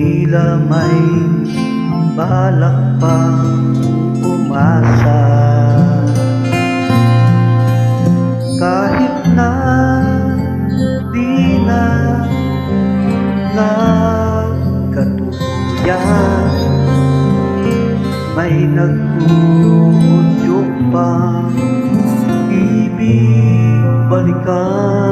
Tila may balak pang umasa. Kahit na di na nagkatuluyan May nag-uudyok pang ibig balikan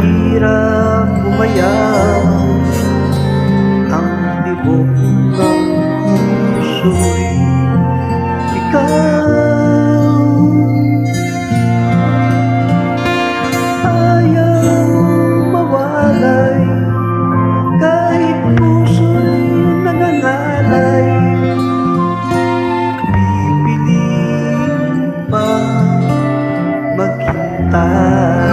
hirap umayaw ang libog ng puso'y ikaw. Ayaw mawalay kahit puso'y nangangalay pipiling pa maghintay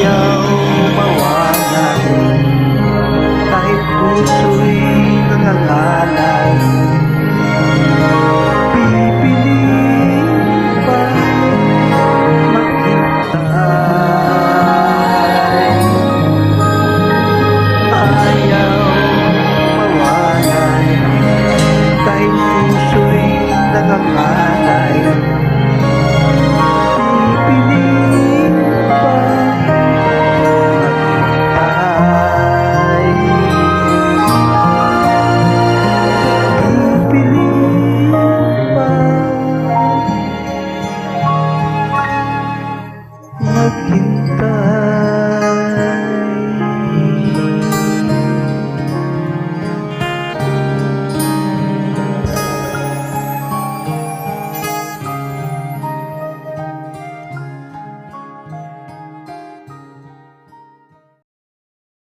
ayaw mawalan Kahit puso'y nangangalan